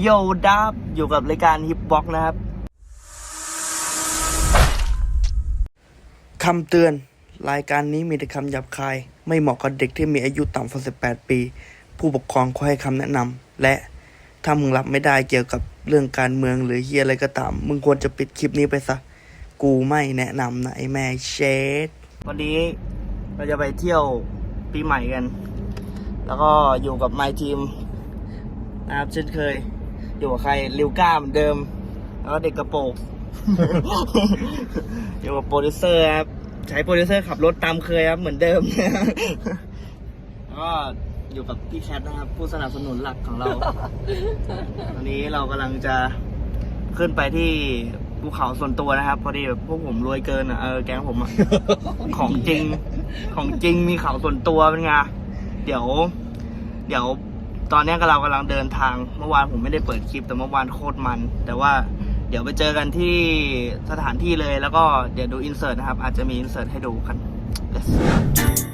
โยดับอยู่กับรายการฮิปบ็อกนะครับคำเตือน รายการนี้มีแต่คำหยาบคาย ไม่เหมาะกับเด็กที่มีอายุต่ำกว่า18 ปี ผู้ปกครองขอให้คำแนะนำและถ้ามึงรับไม่ได้เกี่ยวกับเรื่องการเมืองหรือเฮียอะไรก็ตาม มึงควรจะปิดคลิปนี้ไปซะ กูไม่แนะนำนะไอ้แม่เชดวันนี้เราจะไปเที่ยวปีใหม่กัน แล้วก็อยู่กับไมทีมนะครับเช่นเคย อยู่กับใครลิวก้าเหมือนเดิม แล้วก็เด็กกระโปรง อยู่กับโปรดิวเซอร์ครับใช้โปรดิวเซอร์ขับรถตามเคยครับเหมือนเดิม แล้วก็อยู่กับพี่แคทนะครับ ผู้สนับสนุนหลักของเรา วันนี้เรากำลังจะขึ้นไปที่ภูเขาส่วนตัวนะครับ พอดีแบบพวกผมรวยเกินอะเออแก๊งผมอะของจริง ของจริงมีเขาส่วนตัวเป็นไงเดี๋ยว เดี๋ยว ตอนนี้ก็เรากำลังเดินทาง เมื่อวานผมไม่ได้เปิดคลิปแต่เมื่อวานโคตรมัน แต่ว่าเดี๋ยวไปเจอกันที่สถานที่เลยแล้วก็เดี๋ยวดูอินเสิร์ตนะครับ อาจจะมีอินเสิร์ตให้ดูกัน Let's go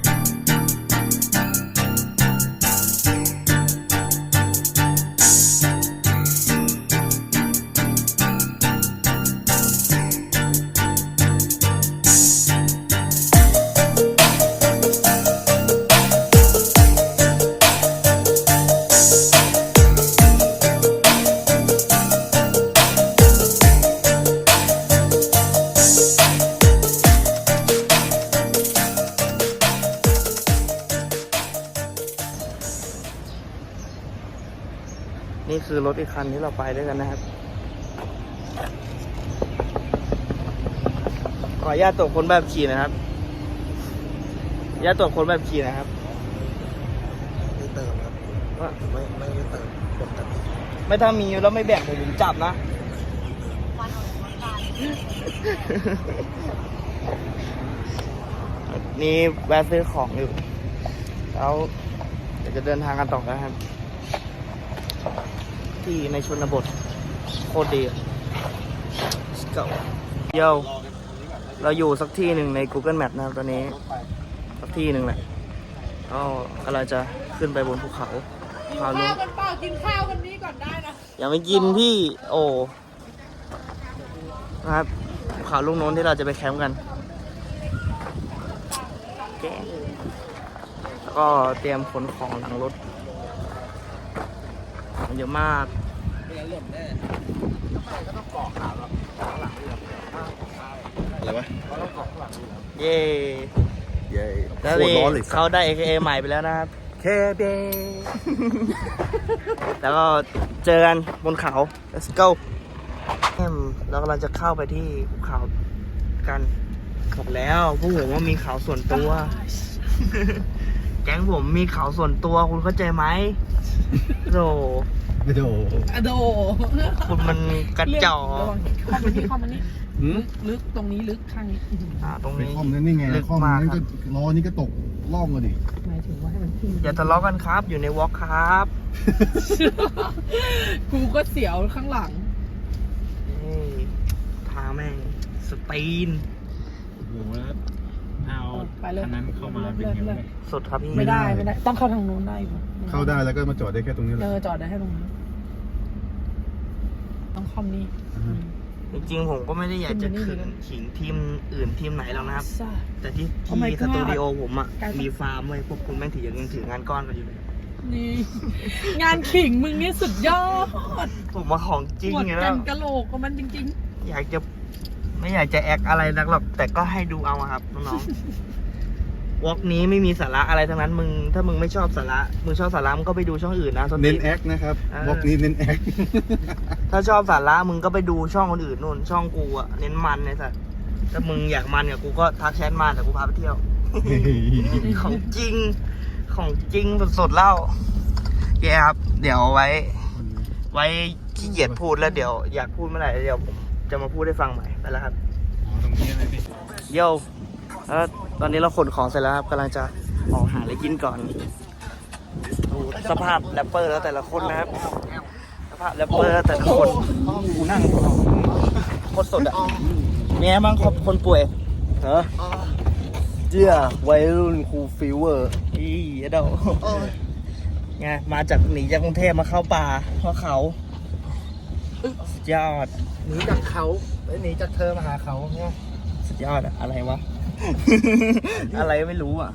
อรถอีกคันที่เราไปด้วยกันนะครับ ขออนุญาตตรวจคนแบบขี่นะครับอนุญาตตรวจคนแบบขี่นะครับไม่เติมครับว่าไม่ไม่ได้เติมปกติไม่ถ้ามีแล้วไม่แบ่งเลยวผมจับนะนี่แวะซื้อของอยู่ แล้วเดี๋ยวจะเดินทางกันต่อนะครับ ที่ในชนบทโคตรดีอะ Let's go โยเราอยู่สักที่หนึ่งใน Google Map นะครับตอนนี้ สักที่หนึ่งแหละก็กำลังจะขึ้นไปบนภูเขาภูเขานู้ข้าวนกันเปล่ากินข้าววันนี้ก่อนได้นะยังไม่กินพี่โอ้นะครับภูเขาลูกโน้นที่เราจะไปแคมป์กันแกะแล้วก็เตรียมขนของหลังรถ ของเยอะมากอะไรวะเย้เย้แล้วโคตรนี่ร้อนเลยเขาได้ AKA ใหม่ไปแล้วนะครับเคเบแล้วก็เจอกันบนเขา let's go แอมเรากำลังจะเข้าไปที่ภูเขากันบอกแล้วพวกผมว่ามีเขาส่วนตัว แก๊งผมมีเขาส่วนตัวคุณเข้าใจไหม โธ่ไม่โดอะโดคุณมันกระจอกระวังเข้ามานี่เข้ามานี่หืมลึกตรงนี้ลึกข้างนี้อ่าตรงเป็นนี้ คอมนั่นนี่ไงลึกคอมมากนั่นคก็รับล้อนี่ก็ตกล่องเลยดิหมายถึงว่าให้มันขึ้นอย่าทะเลาะกันครับอยู่ในวอล์กครับกูก็เสียวข้างหลัง นี่ทางแม่งสตีน โอ้โหแล้วเอา ไปเลยคันนั้นเข้ามาเป็นเลยยังเลไงยสุดครับพี่ ไม่ได้ไม่ได้ ต้องเข้าทางนู้นได้อยู่เข้าได้แล้วก็มาจอดได้แค่ตรงนี้แหเอละอจอดได้ให้ตรงนี้ต้องคอมนี้อือฮึจริงๆผมก็ไม่ได้อยากจะขึ้ขึนงไปนี่ขิงทีมอื่นทีมไหนหรอกนะครับซ่าแต่ที่ Oh my ที่ส God ตูดิโอผมอะกลายเป็นมีฟาร์มเว้ยพวกคุณแม่งถือยังถืองานก้อนกันอยู่เลยนี่ งานขิงมึงนี่สุดยอดผมมาของจริงหมดไงกัแล้ว นกะโหลกกับมันจริง อยากจะไม่อยากจะแอคอะไรนักหรอก แต่ก็ให้ดูเอาอะครับน้องๆ วอล์กนี้ไม่มีสาระอะไรทั้งนั้นมึง ถ้ามึงไม่ชอบสาระมึงชอบสาระมึงก็ไปดูช่องอื่นนะสเน้ตีนแอคนะครับเออบล็อกนี้เน้นแอคถ้าชอบสาระมึงก็ไปดูช่องคนอื่นนู่น ช่องกูอะเน้นมันเลยสัสถ้ามึงอยากมันกับกูก็ทักแชทมาแต่กูพาไปเที่ยว ของจริงของจริงสดๆเล่าแกครับ เดี๋ยวไว้ ไว้ขี้เกียจพูดแล้วเดี๋ยวอยากพูดเมื่อไหร่เดี๋ยวผมจะมาพูดให้ฟังใหม่ไปแล้วครับอ๋อตรงนี้เลยพี่โยแล้ว ตอนนี้เราขนของเสร็จแล้วครับกำลังจะออกหาอะไรกินก่อนดูสภาพแรปเปอร์แล้วแต่ละคนนะครับ สภาพแรปเปอร์แล้วแต่ละคนกูนั่งโคตรสดอะมีไงบ้างครับคนป่วยฮะเจียวัยรุ่นครูฟิวเวอร์อีเดาไงมาจากหนีจากกรุงเทพมาเข้าป่าเพราะเขาสุดยอดหนีจากเขาเอ้ยหนีจากเธอมาหาเขาเนี่ยสุดยอดอะอะไรวะ อะไรก็ไม่รู้อะ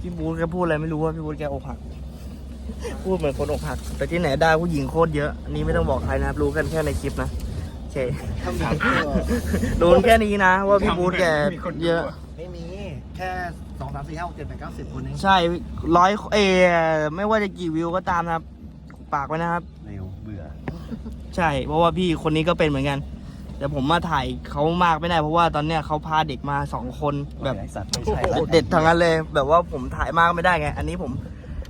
พี่บูธแกพูดอะไรไม่รู้ว่าพี่บูธแกอกหัก พูดเหมือนคนอกหัก แต่ที่ไหนได้ผู้หญิงโคตรเยอะ อันนี้ไม่ต้องบอกใครนะครับรู้กันแค่ในคลิปนะโอเคคำถามคือรู้แค่นี้นะว่าพี่บูธแกเยอะ ไม่มี แค่สองสามสี่ห้าหกเจ็ดแปดเก้าสิบคนเองใช่ร้อยเออไม่ว่าจะกี่วิวก็ตามนะครับ ปากไว้นะครับ เร็วเบื่อ ใช่ เพราะว่าพี่คนนี้ก็เป็นเหมือนกัน แต่ผมมาถ่ายเขามากไม่ได้เพราะว่าตอนเนี้ยเขาพาเด็กมาสองคนแบบไอ้สัตว์ไม่ใช่แล้วเด็ดทั้งนั้นเลย แบบว่าผมถ่ายมากไม่ได้ไง อันนี้ผม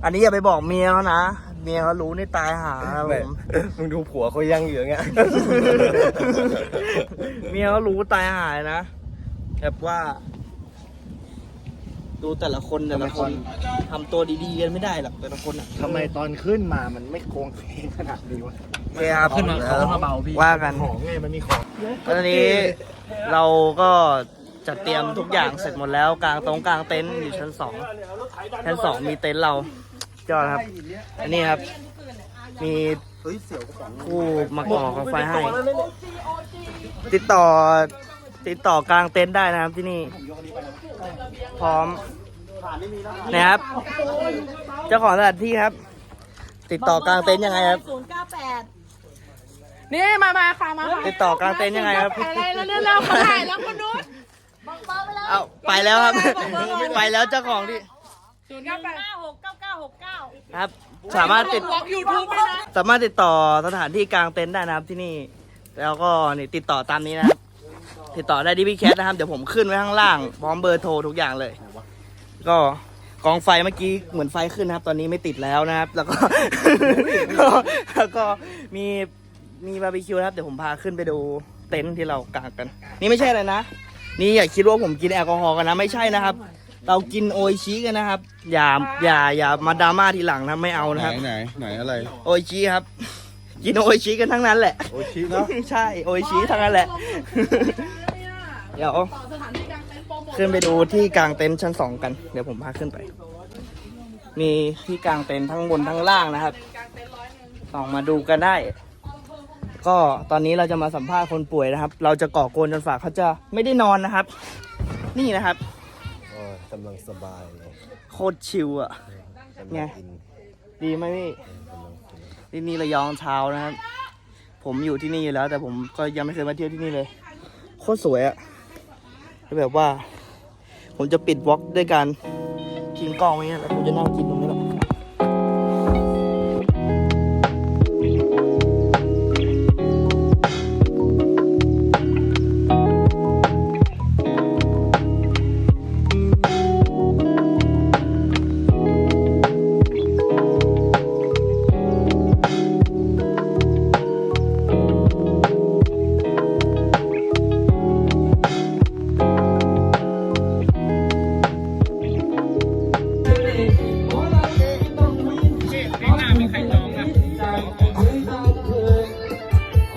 อันนี้อย่าไปบอกเมียเขานะเมียเขารู้นี่ตายหาครับผมมึงดูผัวเขายังอยู่อย่างเงี้ย เมียเขารู้ตายหายนะแบบว่า ดูแต่ละคนแต่ละคนทำตัวดีๆกันไม่ได้หรอกแต่ละคนอะทำไมตอนขึ้นมามันไม่โค้งเคงขนาดนี้วะโอเคครับขึ้นมาเขามาเบาพี่ ว่ากันของไงมันมีของตอนนี้เราก็จัดเตรียมทุกอย่างเสร็จหมดแล้วกลางตรงกลางเต็นท์อยู่ชั้นสองชั้นสองมีเต็นท์เรายอดครับ อันนี้ครับ มีเฮ้ยเสี่ยวกระป๋องผู้มาก่อกองไฟให้ ติดต่อ ติดต่อกลางเต็นท์ได้นะครับที่นี่ พร้อมนะครับ เจ้าของสถานที่ครับ ติดต่อกลางเต็นท์ยังไงครับ ศูนย์เก้าแปดนี่มามาค่ะมาค่ะติดต่อกลางเต็นท์ยังไงครับ อะไรแล้วเร็วๆเขาถ่ายแล้วคนนู้นเอาไปแล้วครับ ไปแล้วเจ้าของที่ศูนย์เก้าแปดห้าหกเก้าเก้าหกเก้าครับ สามารถติดบล็อกยูทูบไปนะ สามารถติดต่อสถานที่กลางเต็นท์ได้นะครับที่นี่ แล้วก็นี่ติดต่อตามนี้นะครับ ติดต่อได้ที่พี่แคทนะครับ เดี๋ยวผมขึ้นไว้ข้างล่าง พร้อมเบอร์โทรทุกอย่างเลย ก็กองไฟเมื่อกี้เหมือนไฟขึ้นนะครับ ตอนนี้ไม่ติดแล้วนะครับ แล้วก็ แล้วก็มีมีบาร์บีคิวนะครับ เดี๋ยวผมพาขึ้นไปดูเต็นท์ที่เรากางกัน นี่ไม่ใช่อะไรนะ นี่อย่าคิดว่าผมกินแอลกอฮอล์กันนะ ไม่ใช่นะครับ เรากินโออิชิกันนะครับ อย่าอย่าอย่ามาดราม่าทีหลังนะไม่เอานะครับ ไหนไหนอะไร โออิชิครับ กินโออิชิกันทั้งนั้นแหละ โอชิเนาะ ใช่ โออิชิทั้งนั้นแหละ เดี๋ยวต่อสถานที่กลางเต็นท์โปรโมทขึ้นไปดูที่กลางเต็นท์ชั้นสองกัน เดี๋ยวผมพาขึ้นไป มีที่กลางเต็นท์ทั้งบนทั้งล่างนะครับกลางเต็นท์ร้อยหนึ่งส่องมาดูกันได้ ก็ตอนนี้เราจะมาสัมภาษณ์คนป่วยนะครับ เราจะก่อกวนจนฝากเขาจะไม่ได้นอนนะครับ นี่นะครับอ๋อกำลังสบายเลยโคตรชิลอะกำลัไงกินดีไหมพี่กำลังกินที่นี่ระยองเช้านะครับ ผมอยู่ที่นี่อยู่แล้ว แต่ผมก็ยังไม่เคยมาเที่ยวที่นี่เลย โคตรสวยอะ แล้วแบบว่า ผมจะปิดวอล์กด้วยการทิ้งกล้องไว้แล้วผมจะนั่งกิน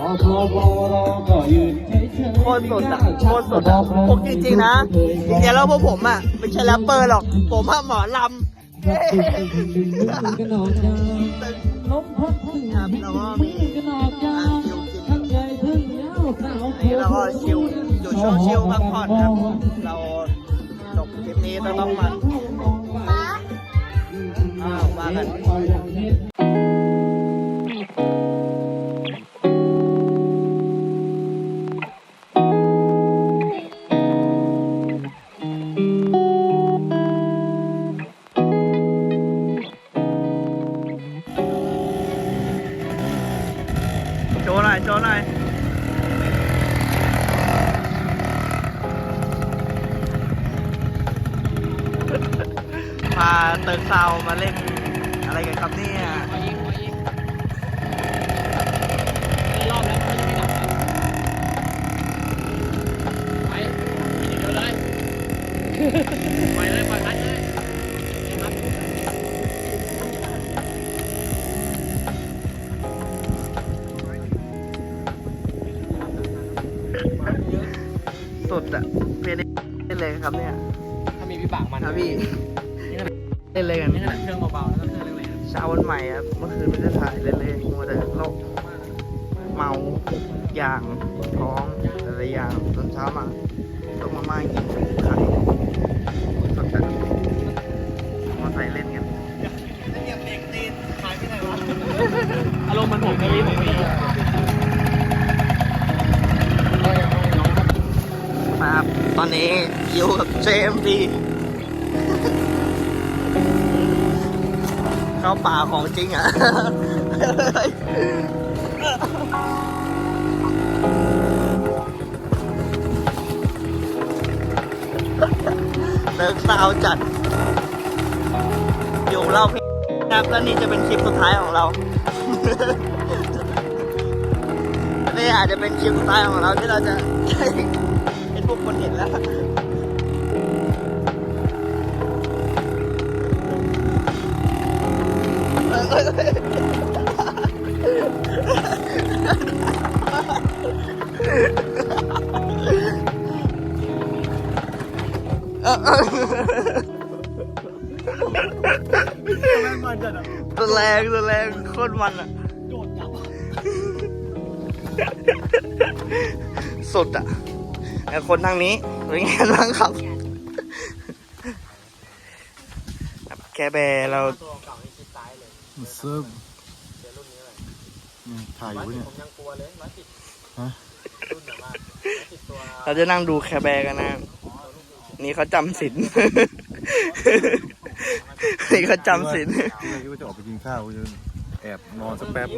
โคตรสดอะโคตรสดอะผมจริงๆนะเดี๋ยวเราพวกผมอะไม่ใช่แรปเปอร์หรอก ผมอะหมอลำเย้ครับเราก็มีการชิลกินอันนี้เราก็ชิลอยู่ช่วงชิลพักผ่อนครับ เราจบคลิปนี้ต้องต้องมันอ้าวว่ากัน ว์หน่อยโชว์หน่อยพาเติร์กซาวมาเล่นอะไรกันครับเนี่ยสุ ครับเนี่ย ถ้ามีวิบากมันครับพี่ เล่นเลยกัน นี่ขนาดเครื่องเบาๆแล้วก็เครื่องแรงเช้าวันใหม่ครับ เมื่อคืนไม่ได้ถ่ายเล่นเลยมัวแต่โลกเมาอย่างพร้อมแต่ละอย่างตอนเช้ามาต้มมาม่ากินไข่สดแบบมาใส่เล่นกันเหยียบเด็กตีนหายไปไหนวะ อารมณ์มันผมไม่รู้ผมไม่รู้ ครับ ต อนนี้อยู่กับเจมดีเข้าป่าของจริงอะเลิกสาวจัด อยู่เราพี่ครับแล้วนี่จะเป็นคลิปสุดท้ายของเรานี่อาจจะเป็นคลิปสุดท้ายของเราที่เราจะ วกคนเห็นแล้วตัวแรงตัวแรงโคตรมันอะโดดจับ สดอะ แต่คนทางนี้เป็นไงบ้างครับแคแบร์เราเซิร์ฟถ่ายอยู่เนี่ยเราจะนั่งดูแคแบร์กันนะ นี่เขาจำศีลนี่เขาจำศีลที่ว่าจะออกไปกินข้าวจะแอบนอนสักแป๊บ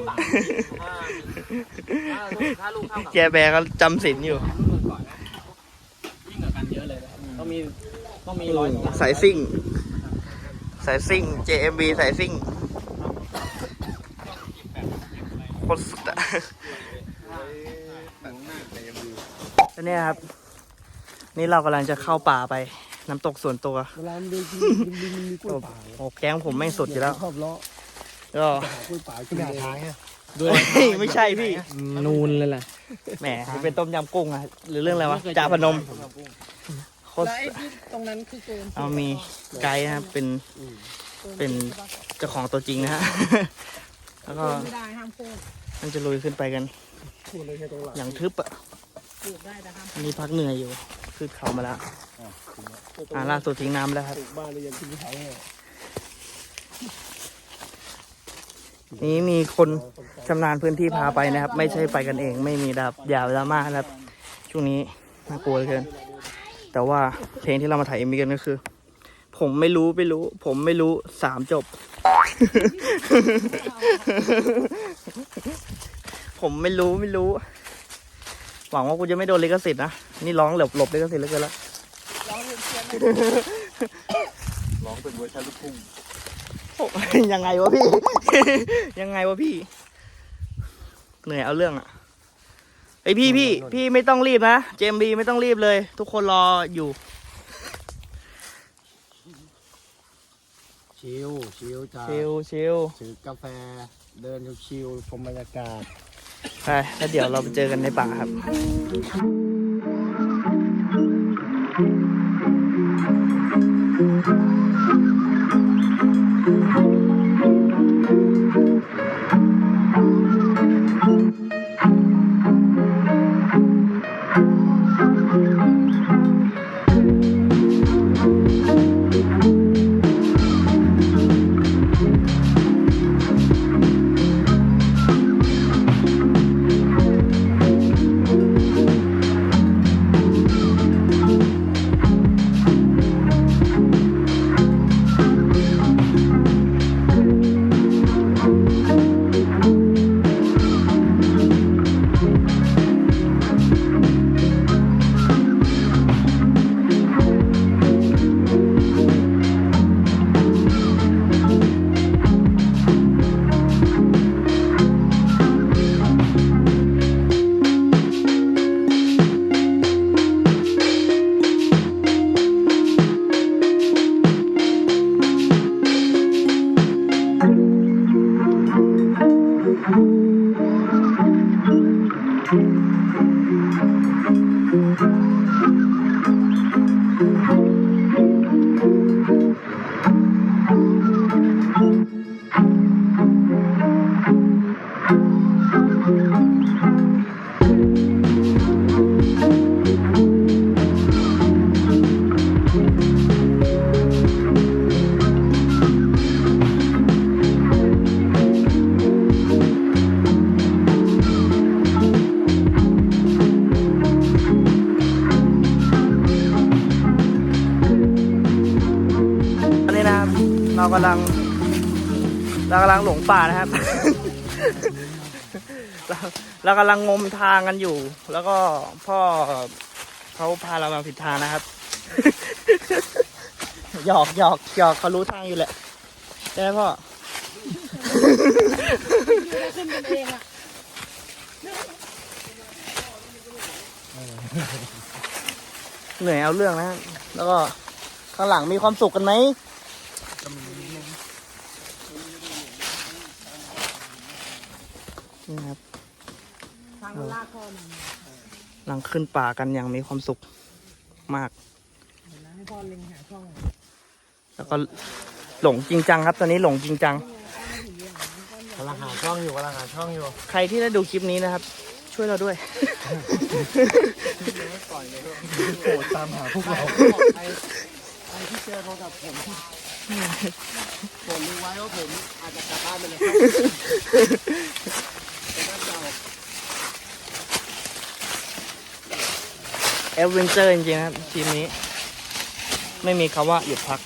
แคแบร์เขาจำศีลอยู่ยิ่งกว่ากันเยอะเลยนะครับต้องมีต้องมีร้อยสายซิ่ง สายซิ่ง JMB สายซิ่งโคตรสุดอะแล้วเนี่ยครับ นี่เรากำลังจะเข้าป่าไปน้ำตกส่วนตัว เวลามันเดินกินลิงมันมีกล้วยป่าโอ้แก๊งผมไม่งสุดอยู่แล้วชอบเลาะก็หากล้วยป่ากินหาทางไงเฮ้ยไม่ใช่พี่ นูนเลยแหละ แหมมันเป็นต้มยำกุ้งอะหรือเรื่องอะไรวะจ่าพนมโคตรแล้วไอ้ที่ตรงนั้นคือเกินเอามีไกด์นะครับเป็นเป็นเจ้าของตัวจริงนะฮะแล้วก็ไม่ได้ห้ามพูดมันจะลุยขึ้นไปกัน พูดเลยแค่ตรงหลังอย่างทึบอะพูดได้แต่ห้ามอันนี้พักเหนื่อยอยู่ขึ้นเขามาแล้วอ่าล่าสุดทิ้งน้ำแล้วครับบ้านเลยยังกินเขาเนี่ย นี้มีคนชำนาญพื้นที่พาไปนะครับ ไม่ใช่ไปกันเอง ไม่มีดับยาวดราม่านะครับ ช่วงนี้น่ากลัวเหลือเกิน แต่ว่าเพลงที่เรามาถ่ายเอ็มวีกันก็คือ ผมไม่รู้ไม่รู้ ผมไม่รู้สามจบ ผมไม่รู้ไม่รู้ หวังว่ากูจะไม่โดนลิขสิทธิ์นะ นี่ร้องหลบหลบลิขสิทธิ์เหลือเกินแล้วร้องเรียนเชียร์ไม่ร้องเป็นเวอร์ชันลูกทุ่งโอ้ ยยังไงวะพี่ ยังไงวะพี่เหนื่อยเอาเรื่องอะไอยพี่พี่พี่ไม่ต้องรีบนะเจมบีไม่ต้องรีบเลย ทุกคนรออยู่ ชิลชิลจ้าชิลชิลถือกาแฟเดินชิลๆชมบรรยากาศไปแล้วเดี๋ยวเราไปเจอกันในป่าครับ กำลังเรากำลังหลงป่านะครับ เราเรากำลังงมทางกันอยู่ แล้วก็พ่อเขาพาเรามาผิดทางนะครับ หยอกหยอกหยอกเขารู้ทางอยู่แหละใช่ไหมพ่อเหนื่อยเอาเรื่องนะ แล้วก็ข้างหลังมีความสุขกันไหมนี่ครับ ทางมันลากคอมัน กำลัง ขึ้นป่ากันอย่างมีความสุขมากเห็นไหมให้พ่อเล็งหาช่องแล้วก็หลงจริงจังครับตอนนี้หลงจริงจัง กำลังหาช่องอยู่กำลังหาช่องอยู่ใครที่ได้ดูคลิปนี้นะครับ ช่วยเราด้วย โปรดตามหาพวกเราใครใครที่เจอโทรศัพท์ผมผมรู้ไว้ว่าผมอาจจะกลับบ้านไปเลย เอเวนเจอร์จริงๆนะครับทีมนี้ ไม่มีคำว่าหยุดพัก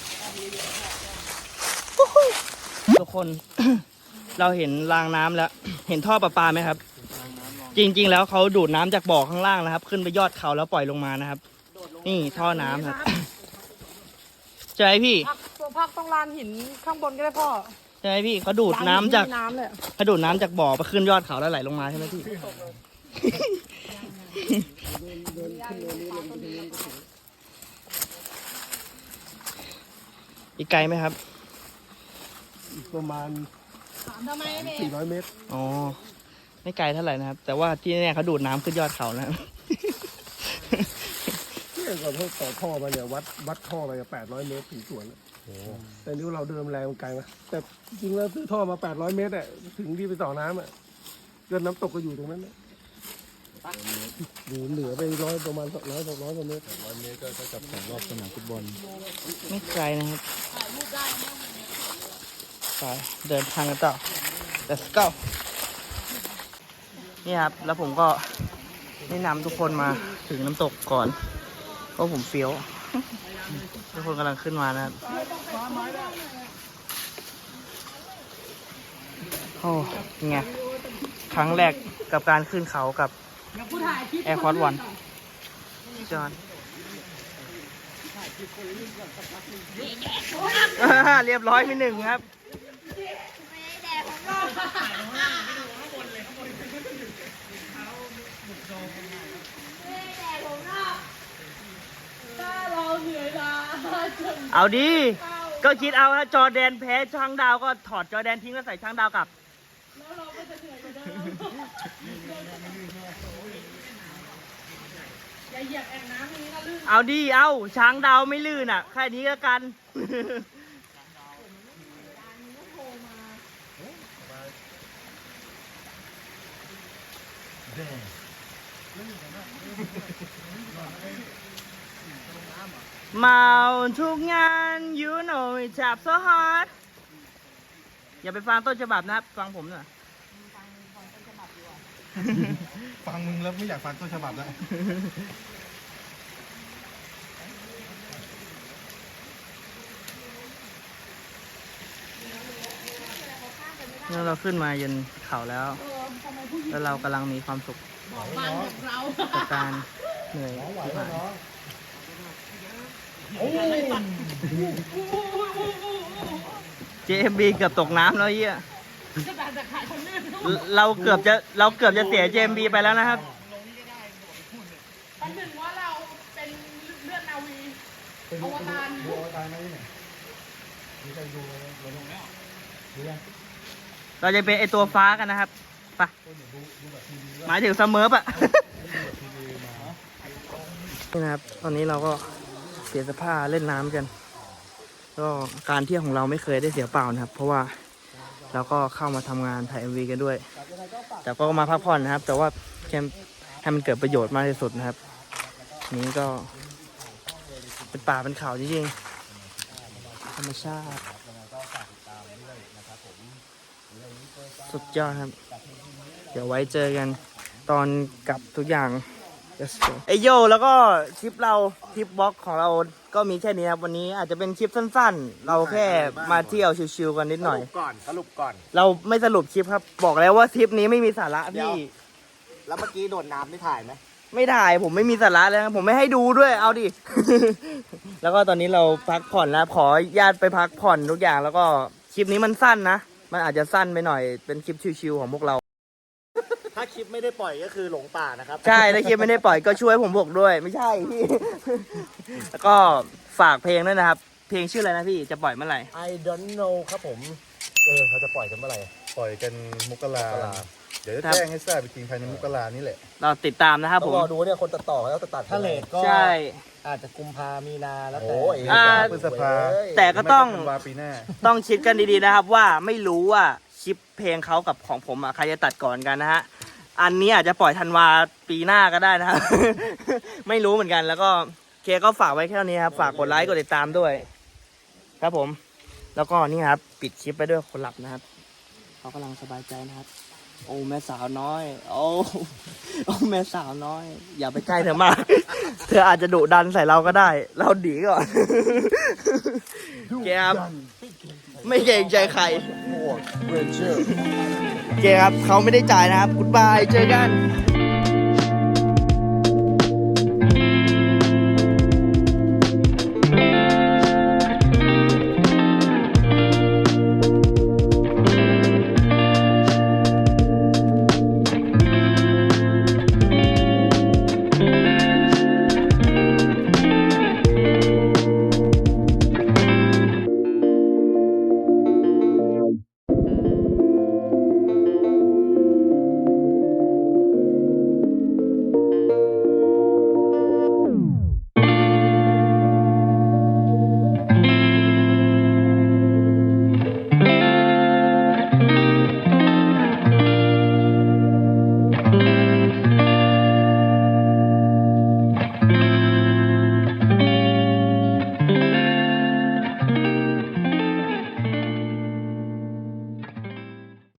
ทุกคน เราเห็นรางน้ำแล้ว เห็นท่อประปาไหมครับ จริง ๆ แล้วเขาดูดน้ำจากบ่อข้างล่างนะครับ ขึ้นไปยอดเขาแล้วปล่อยลงมานะครับ นี่ท่อน้ำครับใช่ไหมพี่พักตัวพักต้องลานหินข้างบนก็ได้พ่อใช่ไหมพี่เขาดูดน้ำจาก ลหิที่มีน้ำเลยเขาดูดน้ำจากบ่อไปขึ้นยอดเขาแล้วไหลลงมาใช่ไหมพี่ อีกไกลไหมครับประมาณถามทำไมเนี่ย400เมตร อ๋อ ไม่ไกลเท่าไหร่นะครับ แต่ว่าที่เนี่ยเขาดูดน้ำขึ้นยอดเขานะครับเนี่ยก่อนที่ต่อท่อมาเนี่ยวัดวัดท่อไป800เมตรถึงสวนอะแต่นี่เราเดินแรงมันไกลนะแต่จริงแล้วซื้อท่อมา800เมตรอะถึงที่ไปต่อน้ำอะเกินน้ำตกก็อยู่ตรงนั้นนะ อยู่เหนือไปร้อยประมาณร้อยสองร้อยกว่าเมตรร้อยเมตรก็เท่ากับสองรอบสนามฟุตบอลไม่ไกลนะครับไปเดินทางกันต่อ let's go นี่ครับ แล้วผมก็แนะนำทุกคนมาถึงน้ำตกก่อน เพราะผมเฟี้ยว ทุกคนกำลังขึ้นมานะครับโอ้ไงครั้งแรกกับการขึ้นเขากับ แอร์คอร์ดวันจอน เรียบร้อยไปหนึ่งครับเอาดี ก็คิดเอาฮะจอร์แดนแพ้ช้างดาวก็ถอดจอร์แดนทิ้งแล้วใส่ช้างดาวกลับ อย่าเหยียบแอ่งน้ำนี้นะลื่นเอาดีเอาช้างดาวไม่ลื่นอะ แค่นี้ก็กันเมาทุกงาน you know it tap so hard อย่าไปฟังต้นฉบับนะครับ ฟังผมหน่อยฟังมึงแล้วไม่อยากฟังต้นฉบับแล้วเมื่อเราขึ้นมายืนเขาแล้ว แล้วเรากำลังมีความสุขบ้านของเรากับการเหนื่อยที่ผ่านเจม บีเกือบตกน้ำแล้วเฮียจะแบบจะขายคนลื่นเราเกือบจะเราเกือบจะเสียเจมบีไปแล้วนะครับปันหนึ่งว่าเราเป็นเลือดนาวีอวตารเราจะเป็นไอตัวฟ้ากันนะครับไปหมายถึงเสมอปะนี่นะครับ ตอนนี้เราก็เสียสภาพเล่นน้ำกัน ก็การเที่ยวของเราไม่เคยได้เสียเปล่านะครับ เพราะว่าเราก็เข้ามาทำงานถ่ายเอ็มวีกันด้วย แต่ก็มาพักผ่อนนะครับ แต่ว่าแค่ให้มันเกิดประโยชน์มากที่สุดนะครับ นี้ก็ เป็นป่าเป็นเขาจริงๆธรรมชาติสุดยอดครับ เดี๋ยวไว้เจอกันตอนกลับทุกอย่าง let's go ไอโยแล้วก็คลิปเราคลิปบล็อกของเราก็มีแค่นี้ครับวันนี้อาจจะเป็นคลิปสั้นๆ เราแค่มาเที่ยวชิวๆกันนิดหน่อยก่อนสรุปก่อน เราไม่สรุปคลิปครับ บอกแล้วว่าทริปนี้ไม่มีสาระเดี๋ยวพี่ แล้วเมื่อกี้โดดน้ำได้ถ่ายไหมไม่ถ่ายผมไม่มีสาระเลยครับผมไม่ให้ดูด้วยเอาดิ แล้วก็ตอนนี้เราพักผ่อนแล้วขอญาตไปพักผ่อนทุกอย่างแล้วก็คลิปนี้มันสั้นนะ มันอาจจะสั้นไปหน่อยเป็นคลิปชิวๆของพวกเราถ้าค ลิปไม่ได้ปล่อยก็คือหลงป่านะครับใช่ถ้าคลิปไม่ได้ปล่อยก็ช่วยผมบอกด้วย ไม่ใช่พี่ แล้วก็ฝากเพลงด้วยนะครับ เพลงชื่ออะไรนะพี่จะปล่อยเมื่อไหร่ I don't know ครับผม เออเขาจะปล่อยกันเมื่อไหร่ ปล่อยกันมกรามกรา เดี๋ยวจะครับ แจ้งให้ทราบอีกทีภายในมกรานี่แหละ เราติดตามนะครับต้ผองมรอดูเนี่ยคนตัดต่อเขาจะตัดถ้าเลทก็ใช่ อาจจะกุมภามีนาแล้วแต่โอ้ยอ่า พฤษภา แต่ก็ต้อง ไม่ธันวาปีหน้า ต้องคิดกันดีๆนะครับว่าไม่รู้ว่าคลิปเพลงเขากับของผมอะใครจะตัดก่อนกันนะฮะ อันนี้อาจจะปล่อยธันวาปีหน้าก็ได้นะครับ ไม่รู้เหมือนกัน แล้วก็เคก็ฝากไว้แค่นี้ครับ ฝากกดไลค์กดติดตามด้วย ครับผม แล้วก็นี่ครับ ปิดคลิปไปด้วยคนหลับนะครับ เขากำลังสบายใจนะครับ โอ้แม่สาวน้อย โอ้โอ้แม่สาวน้อย อย่าไปใกล้เธอมาก เธออาจจะดุดันใส่เราก็ได้ เราดีก่อนเกครับไม่เกรงใจใครเรนเจอร์โอเคครับเขาไม่ได้จ่ายนะครับกุดบายเจอกัน